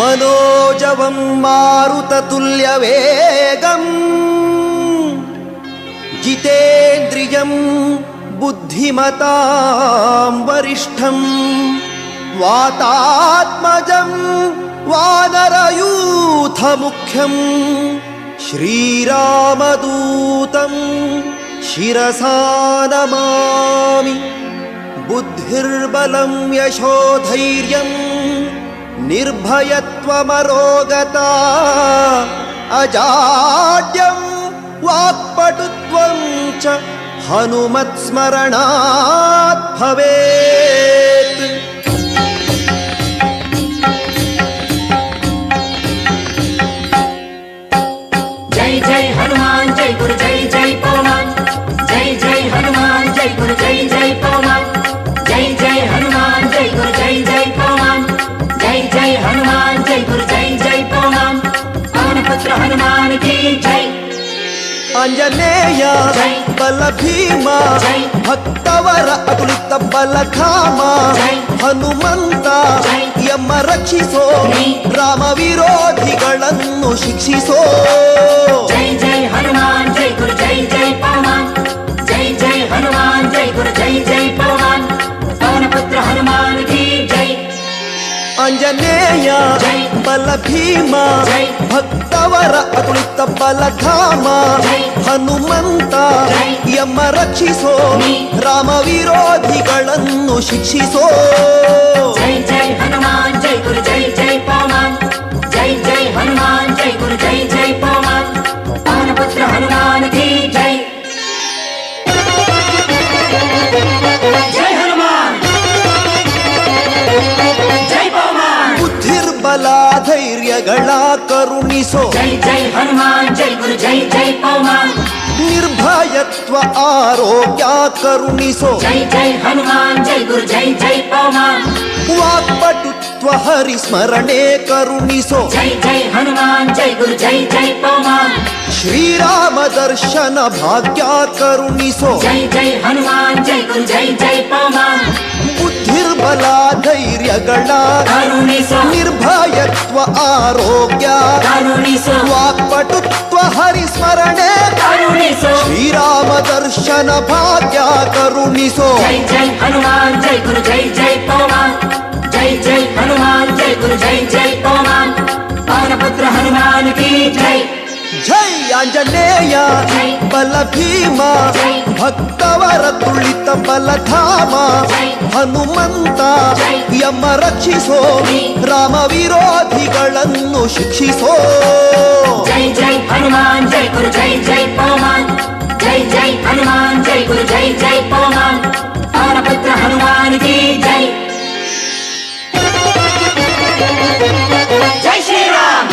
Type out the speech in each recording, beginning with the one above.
मनोजवं मारुततुल्यवेगम्। जितेन्द्रियं बुद्धिमतां वरिष्ठं। वातात्मजं वानरयूथमुख्यं। श्रीरामदूतं शिरसादमामि बुद्धिर्बलं यशोधैर्यम्। నిర్భయత్వమరోగత. అజాడ్యం వాక్పటుత్వం చ హనుమత్స్మరణాత్ భవేత్. ఆంజనేయ బల భీమా భక్తవర అతులిత బలధామ ಹನುಮಂತ ಎಮ್ಮ ರಕ್ಷಿಸೋ ರಾಮ ವಿರೋಧಿಗಳನ್ನು ಶಿಕ್ಷಿಸೋ ಜೈ ಜೈ ಹನುಮಾನ್ ಜೈ ಗುರು ಜೈ ಜೈ ಪವನ್ ಜೈ ಜೈ ಹನುಮಾನ್ ಜೈ ಗುರು ಜೈ ಜೈ ಪವನ್ ಪವನ ಪುತ್ರ ಹನುಮಾನ್ ಕಿ ಜೈ ಆಂಜನೇಯ ಬಲ ಭೀಮ ಭಕ್ತವರ ಅತುಳಿತ ಬಲಧಾಮ ಹನುಮಂತ ಯಮ ರಕ್ಷಿಸೋ ರಾಮ ವಿರೋಧಿಗಳನ್ನು ಶಿಕ್ಷಿಸೋ ಜೈ ಜೈ ಹನುಮಾನ್ ಜೈ ಗುರು ಜೈ ಜೈ ಪಾಮಾನ್ ಜೈ ಜೈ ಹನುಮಾನ್ ಜೈ ಗುರು ಜೈ ಜೈ ಪಾಮಾನ್ ಪಾನಪುತ್ರ ಜೈ ಬಲ ಧೈರ್ಯಗಳ ಕರುಣಿಸೋ ಜೈ ಜೈ ಹನುಮಾನ್ ಜೈ ಗುರು ಜೈ ಜೈ ಪೌಮಾನ್ निर्भयत्व आरोग्या करुणिसो। जय जय हनुमान जय गुरु जय जय पवमान वाक्पटुत्व हरिस्मरणे करुणिसो। जय जय हनुमान जय गुरु जय जय पवमान श्री राम दर्शन भाग्या करुणिसो। जय जय हनुमान जय गुरु जय जय पवमान बुद्धिर्बला धैर्यगणा गणा निर्भयत्व आरोग्या। करुणिसो। ಶ್ರೀರಾಮ ದರ್ಶನ ಭಾಗ್ಯ ಕರುಣಿಸೋ ಜೈ ಜೈ ಹನುಮಾನ್ ಜೈ ಗುರು ಜೈ ಜೈ ಪವನ್ ಜೈ ಜೈ ಹನುಮಾನ್ ಜೈ ಗುರು ಜೈ ಜೈ ಪವನ್ ಪವನ ಪುತ್ರ ಹನುಮಾನ್ ಕಿ ಜೈ ಜೈ ಆಂಜನೇಯ ಜೈ. ಬಲ ಭೀಮ ಜೈ. ಭಕ್ತವರ ತುಳಿತ ಬಲಧಾಮ ಜೈ. ಹನುಮಂತ ಜೈ. ಯಮ ರಕ್ಷಿಸೋ ನೀ. ರಾಮ ವಿರೋಧಿಗಳನ್ನು ಶಿಕ್ಷಿಸೋ ಜೈ ಜೈ ಹನುಮಾನ್ ಜೈ ಗುರು ಜೈ ಜೈ ಪವನ್ ಜೈ ಜೈ ಹನುಮಾನ್ ಜೈ ಗುರು ಜೈ ಜೈ ಪವನ್ ಪವನ ಪುತ್ರ ಹನುಮಾನ್ ಕಿ ಜೈ ಜೈ ಶ್ರೀರಾಮ್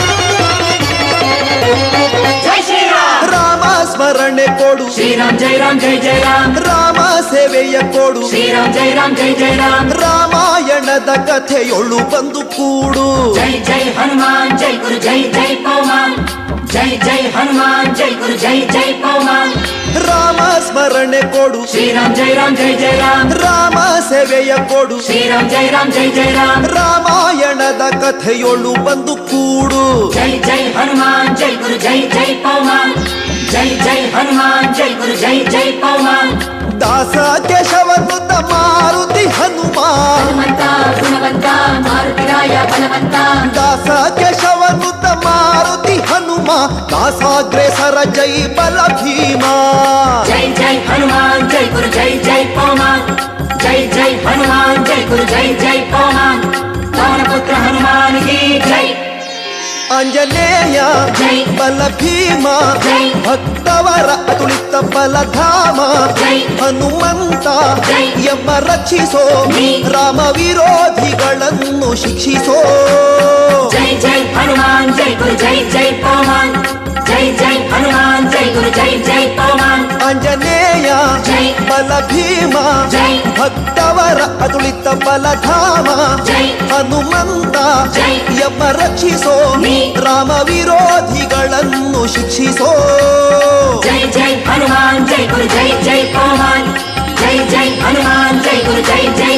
ಜೈ ಶ್ರೀರಾಮ್ ರಾಮ ಸ್ಮರಣೆ ಕೊಡು ಶ್ರೀರಾಮ್ ಜೈ ರಾಮ್ ಜೈ ಜೈ ರಾಮ್ ರಾಮ ಸೇವೆಯ ಕೊಡು ಶ್ರೀರಾಮ್ ಜೈ ರಾಮ್ ಜೈ ಜೈ ರಾಮ್ ರಾಮಾಯಣದ ಕಥೆಯೊಳು ಬಂದು ಕೂಡು ಜೈ ಜೈ ಹನುಮಾನ್ ಜೈ ಗುರು ಜೈ ಜೈ ಪವನ್ ಜೈ ಜೈ ಹನುಮಾನ್ ಜೈ ಗುರು ಜೈ ಜೈ ಪವನ್ ರಾಮ ಸ್ಮರಣೆ ಕೊಡು ಶ್ರೀರಾಮ್ ಜೈ ರಾಮ್ ಜೈ ಜೈ ರಾಮ್ ರಾಮ ಸೇವೆಯ ಕೊಡು ಶ್ರೀರಾಮ್ ಜೈ ರಾಮ್ ಜೈ ಜೈ ರಾಮ್ ರಾಮಾಯಣದ ಕಥೆಯೊಳು ಬಂದು ಕೂಡು ಜೈ ಜೈ ಹನುಮಾನ್ ಜೈ ಗುರು ಜೈ ಜೈ ಪವನ್ ಜೈ ಜೈ ಹನುಮಾನ್ ಜೈ ಗುರು ಜೈ ಜೈ ಪವನ್ ದಾಸ ಕೇಶವನುತ ಮಾರುತಿ ಹನುಮ ಹನುಮಂತ ಗುಣವಂತ ಮಾರುತಿರಾಯ ಬಲವಂತ ದಾಸ ಕೇಶವನುತ ಮಾರುತಿ ಹನುಮ ದಾಸಾಗ್ರೇಸರ ಜೈ ಬಲ ಭೀಮ ಜೈ ಜೈ ಹನುಮಾನ್ ಜೈ ಗುರು ಜೈ ಜೈ ಪವನ್ ಜೈ ಜೈ ಹನುಮಾನ್ ಜೈ ಗುರು ಜೈ ಜೈ ಪವನ್ ಪವನ ಪುತ್ರ ಹನುಮಾನ್ ಕಿ ಜೈ ಆಂಜನೇಯ ಜೈ. ಬಲ ಭೀಮ ಜೈ. ಭಕ್ತವರ ಅತುಳಿತ ಬಲಧಾಮ ಜೈ. ಹನುಮಂತ ಜೈ. ಯಮ ರಕ್ಷಿಸೋ ನೀ. ರಾಮ ವಿರೋಧಿಗಳನ್ನು ಶಿಕ್ಷಿಸೋ ಜೈ ಜೈ ಹನುಮಾನ್ ಜೈ ಗುರು ಜೈ ಜೈ ಪವನ್ ಜೈ ಜೈ ಹನುಮಾನ್ ಜೈ ಗುರು ಜೈ ಜೈ ಪವನ್ ಆಂಜನೇಯ ಜೈ. ಬಲ ಭೀಮ ಜೈ. ಭಕ್ತವರ ಅತುಳಿತ ಬಲಧಾಮ ಜೈ. ಹನುಮಂತ ಜೈ. ಯಮ ರಕ್ಷಿಸೋ ನೀ. ರಾಮ ವಿರೋಧಿಗಳನ್ನು ಶಿಕ್ಷಿಸೋ ಜೈ ಜೈ ಹನುಮಾನ್ ಜೈ ಗುರು ಜೈ ಜೈ ಪವನ್ ಜೈ ಜೈ ಹನುಮಾನ್ ಜೈ ಗುರು ಜೈ ಜೈ